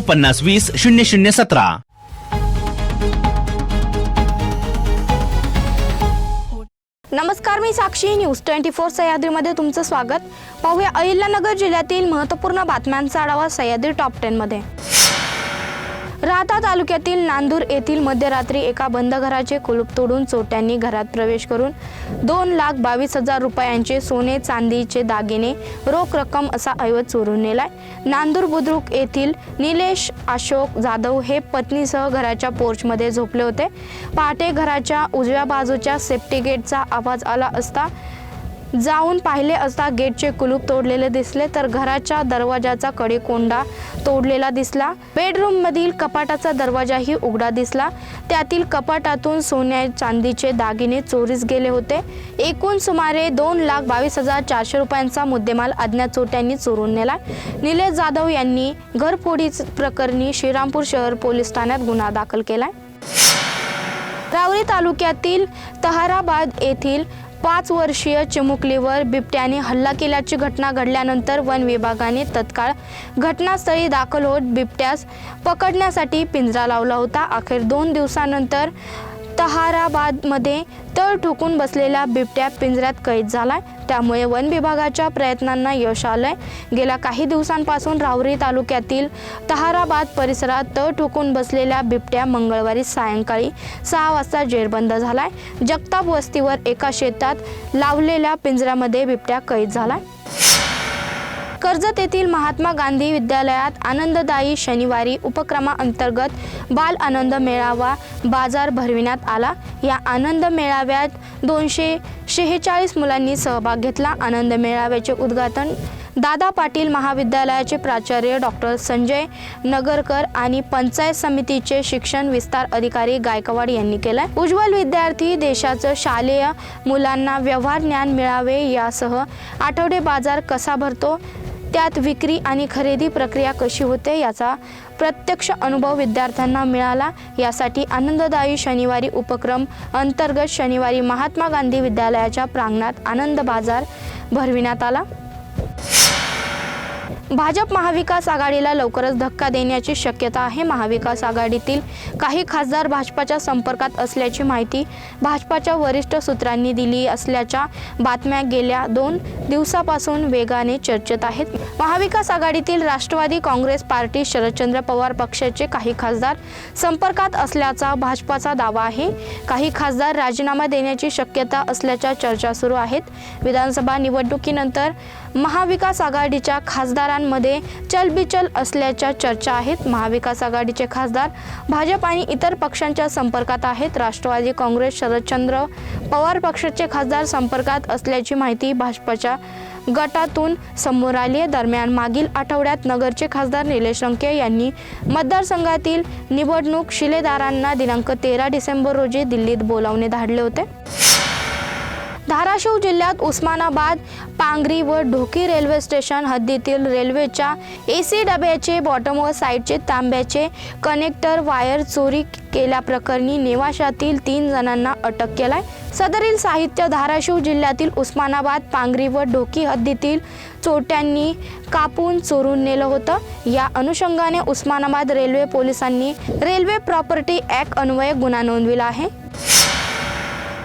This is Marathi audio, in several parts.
पन्नास वीस शून्य शून्य सतरा. नमस्कार मी साक्षी. न्यूज ट्वेंटी फोर सह्याद्रीमध्ये तुमचं स्वागत. पाहूया अहिल्यानगर जिल्ह्यातील महत्त्वपूर्ण बातम्यांचा आढावा सह्याद्री टॉप टेनमध्ये. राहता तालुक्यातील नांदूर येथील मध्यरात्री एका बंद घराचे कुलूप तोडून चोट्यांनी घरात प्रवेश करून दोन लाख बावीस हजार रुपयांचे सोने चांदीचे दागिने रोख रक्कम असा ऐवज चोरून नेलाय. नांदूर बुद्रुक येथील निलेश अशोक जाधव हे पत्नीसह घराच्या पोर्चमध्ये झोपले होते. पहाटे घराच्या उजव्या बाजूच्या सेफ्टी गेटचा आवाज आला असता जाऊन पाहिले असता गेटचे कुलूप तोडलेले दिसले तर घराच्या दरवाजाचा कडेकोंडा तोडलेला दिसला. बेडरूम मधील कपाटाचा दरवाजाही उघडा दिसला. त्यातील कपाटातून सोन्या चांदीचे दागिने चोरीस गेले होते. एकूण सुमारे दोन लाख बावीस हजार चारशे रुपयांचा मुद्देमाल अज्ञात चोट्यांनी चोरून नेला. निलेश जाधव यांनी घरफोडी प्रकरणी श्रीरामपूर शहर पोलीस ठाण्यात गुन्हा दाखल केलाय. रावरी तालुक्यातील तहाराबाद येथील पाच वर्षीय चिमुकलीवर बिबट्याने हल्ला केल्याची घटना घडल्यानंतर वन विभागाने तत्काळ घटनास्थळी दाखल होत बिबट्यास पकडण्यासाठी पिंजरा लावला होता. अखेर दोन दिवसानंतर तहाराबादमध्ये तळ ठोकून बसलेला बिबट्या पिंजऱ्यात कैद झालाय. त्यामुळे वन विभागाच्या प्रयत्नांना यश आलंय. गेल्या काही दिवसांपासून राहुरी तालुक्यातील तहाराबाद परिसरात तळ ठोकून बसलेल्या बिबट्या मंगळवारी सायंकाळी सहा वाजता जेरबंद झालाय. जगताप वस्तीवर एका शेतात लावलेल्या पिंजऱ्यामध्ये बिबट्या कैद झालाय. कर्जत येथील महात्मा गांधी विद्यालयात आनंददायी शनिवारी उपक्रमाअंतर्गत बाल आनंद मेळावा बाजार भरविण्यात आला. या आनंद मेळाव्यात दोनशे शेहेचाळीस मुलांनी सहभाग घेतला. आनंद मेळाव्याचे उद्घाटन दादा पाटील महाविद्यालयाचे प्राचार्य डॉक्टर संजय नगरकर आणि पंचायत समितीचे शिक्षण विस्तार अधिकारी गायकवाड यांनी केलंय. उज्ज्वल विद्यार्थी देशाचं शालेय मुलांना व्यवहार ज्ञान मिळावे यासह आठवडे बाजार कसा भरतो? त्यात विक्री आणि खरेदी प्रक्रिया कशी होते याचा प्रत्यक्ष अनुभव विद्यार्थ्यांना मिळाला. यासाठी आनंददायी शनिवारी उपक्रम अंतर्गत शनिवारी महात्मा गांधी विद्यालयाच्या प्रांगणात आनंद बाजार भरविण्यात आला. भाजप महाविकास आघाडीला लवकरच धक्का देण्याची शक्यता आहे. महाविकास आघाडीतील काही खासदार भाजपाच्या संपर्कात असल्याची माहिती भाजपाच्या वरिष्ठ सूत्रांनी दिली असल्याच्या बातम्या गेल्या दोन दिवसापासून वेगाने चर्चेत आहेत. महाविकास आघाडीतील राष्ट्रवादी काँग्रेस पार्टी शरदचंद्र पवार पक्षाचे काही खासदार संपर्कात असल्याचा भाजपाचा दावा आहे. काही खासदार राजीनामा देण्याची शक्यता असल्याच्या चर्चा सुरू आहेत. विधानसभा निवडणुकीनंतर महाविकास आघाडीच्या खासदारांमध्ये चलबिचल असल्याच्या चर्चा आहेत. महाविकास आघाडीचे खासदार भाजप आणि इतर पक्षांच्या संपर्कात आहेत. राष्ट्रवादी काँग्रेस शरदचंद्र पवार पक्षाचे खासदार संपर्कात असल्याची माहिती भाजपच्या गटातून समोर आली आहे. दरम्यान मागील आठवड्यात नगरचे खासदार निलेश लंके यांनी मतदारसंघातील निवडणूक शिलेदारांना दिनांक तेरा डिसेंबर रोजी दिल्लीत बोलावणे धाडले होते. धाराशिव जिल्ह्यात उस्मानाबाद पांगरी व ढोकी रेल्वे स्टेशन हद्दीतील रेल्वेच्या ए सी डब्याचे बॉटम व साईडचे तांब्याचे कनेक्टर वायर चोरी केल्याप्रकरणी नेवाशातील तीन जणांना अटक केलाय. सदरील साहित्य धाराशिव जिल्ह्यातील उस्मानाबाद पांगरी व ढोकी हद्दीतील चोरट्यांनी कापून चोरून नेलं होतं. या अनुषंगाने उस्मानाबाद रेल्वे पोलिसांनी रेल्वे प्रॉपर्टी ॲक्ट अन्वये गुन्हा नोंदविला आहे.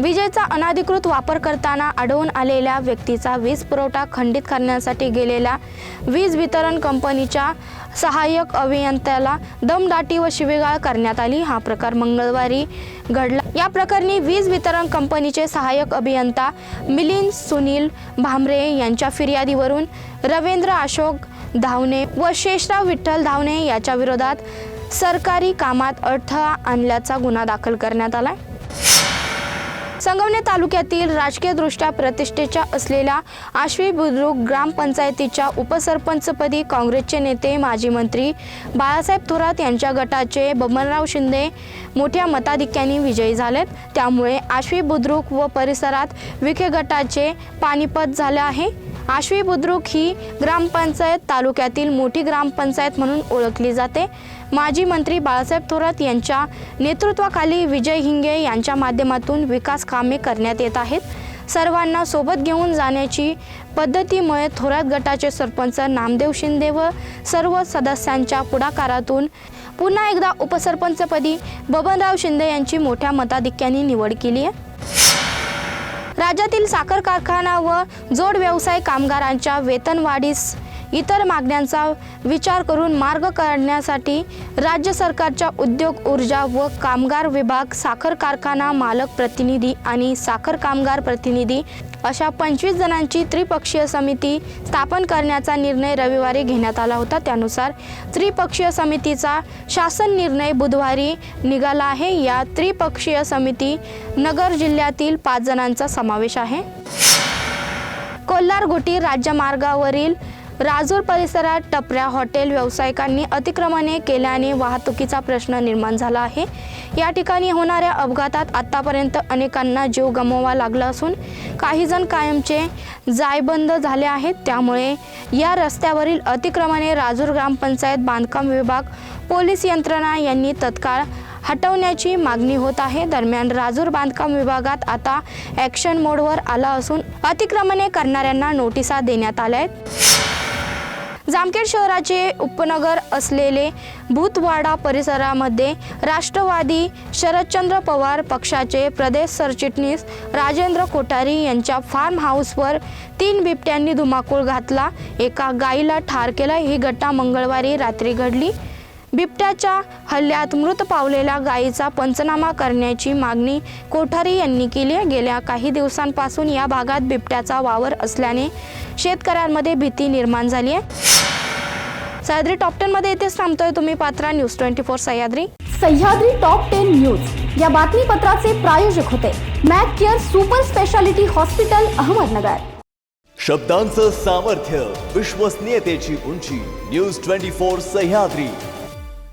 विजेचा अनाधिकृत वापर करताना आढळून आलेल्या व्यक्तीचा वीज पुरवठा खंडित करण्यासाठी गेलेल्या वीज वितरण कंपनीच्या सहाय्यक अभियंत्याला दमदाटी व शिवेगाळ करण्यात आली. हा प्रकार मंगळवारी घडला. या प्रकरणी वीज वितरण कंपनीचे सहाय्यक अभियंता मिलिंद सुनील भामरे यांच्या फिर्यादीवरून रवींद्र अशोक धावणे व शेषराव विठ्ठल धावणे याच्या विरोधात सरकारी कामात अडथळा आणल्याचा गुन्हा दाखल करण्यात आला संगमनेर तालुक्यातील राजकीयदृष्ट्या प्रतिष्ठेच्या असलेल्या आश्वी बुद्रुक ग्रामपंचायतीच्या उपसरपंचपदी काँग्रेसचे नेते माजी मंत्री बाळासाहेब थोरात यांच्या गटाचे बबनराव शिंदे मोठ्या मताधिक्याने विजयी झालेत. त्यामुळे आश्वी बुद्रुक व परिसरात विखे गटाचे पानिपत झाले आहे. आश्वी बुद्रुक ही ग्रामपंचायत तालुक्यातील मोठी ग्रामपंचायत म्हणून ओळखली जाते. माजी मंत्री बाळासाहेब थोरात यांच्या नेतृत्वाखाली विजय हिंगे यांच्या माध्यमातून विकास कामे करण्यात येत आहेत. सर्वांना सोबत घेऊन जाण्याची पद्धतीमुळे थोरात गटाचे सरपंच नामदेव शिंदे व सर्व सदस्यांच्या पुढाकारातून पुन्हा एकदा उपसरपंचपदी बबनराव शिंदे यांची मोठ्या मताधिक्याने निवड केली आहे. राज्यातील साखर कारखाना व जोड व्यवसाय कामगारांच्या वेतनवाढीस इतर मागण्यांचा विचार करून मार्ग काढण्यासाठी राज्य सरकारच्या उद्योग ऊर्जा व कामगार विभाग साखर कारखाना मालक प्रतिनिधी आणि साखर कामगार प्रतिनिधी अशा पंचवीस जणांची त्रिपक्षीय समिती स्थापन करण्याचा निर्णय रविवारी घेण्यात आला होता. त्यानुसार त्रिपक्षीय समितीचा शासन निर्णय बुधवारी निघाला आहे. या त्रिपक्षीय समिती नगर जिल्ह्यातील पाच जणांचा समावेश आहे. कोल्हारगुटी राज्यमार्गावरील राजूर परिसरात टपऱ्या हॉटेल व्यावसायिकांनी अतिक्रमणे केल्याने वाहतुकीचा प्रश्न निर्माण झाला आहे. या ठिकाणी होणाऱ्या अपघातात आत्तापर्यंत अनेकांना जीव गमवावा लागला असून काही जण कायमचे जायबंद झाले आहेत. त्यामुळे या रस्त्यावरील अतिक्रमणे राजूर ग्रामपंचायत बांधकाम विभाग पोलीस यंत्रणा यांनी तत्काळ हटवण्याची मागणी होत आहे. दरम्यान राजूर बांधकाम विभागात आता ॲक्शन मोडवर आला असून अतिक्रमणे करणाऱ्यांना नोटिसा देण्यात आल्या आहेत. जामखेड शहराचे उपनगर असलेले भूतवाडा परिसरामध्ये राष्ट्रवादी शरदचंद्र पवार पक्षाचे प्रदेश सरचिटणीस राजेंद्र कोठारी यांच्या फार्म हाऊसवर तीन बिबट्यांनी धुमाकूळ घातला. एका गायीला ठार केला. ही घटना मंगळवारी रात्री घडली. बिबट्याच्या हल्ल्यात मृत पावलेल्या गायीचा पंचनामा करण्याची मागणी कोठारी यांनी केली गेल्या काही दिवसांपासून या भागात बिबट्याचा वावर असल्याने शेतकऱ्यांमध्ये भीती निर्माण झाली आहे. सह्याद्री टॉप टेन मध्ये इथेच थांबतोय तुम्ही Patra news twenty four Sahyadri. Sahyadri top ten news या बातमीपत्राचे प्रायोजक होते Mac care super speciality hospital Ahmednagar. शब्दांचं सामर्थ्य विश्वसनीयतेची उंची न्यूज ट्वेंटी फोर सह्याद्री.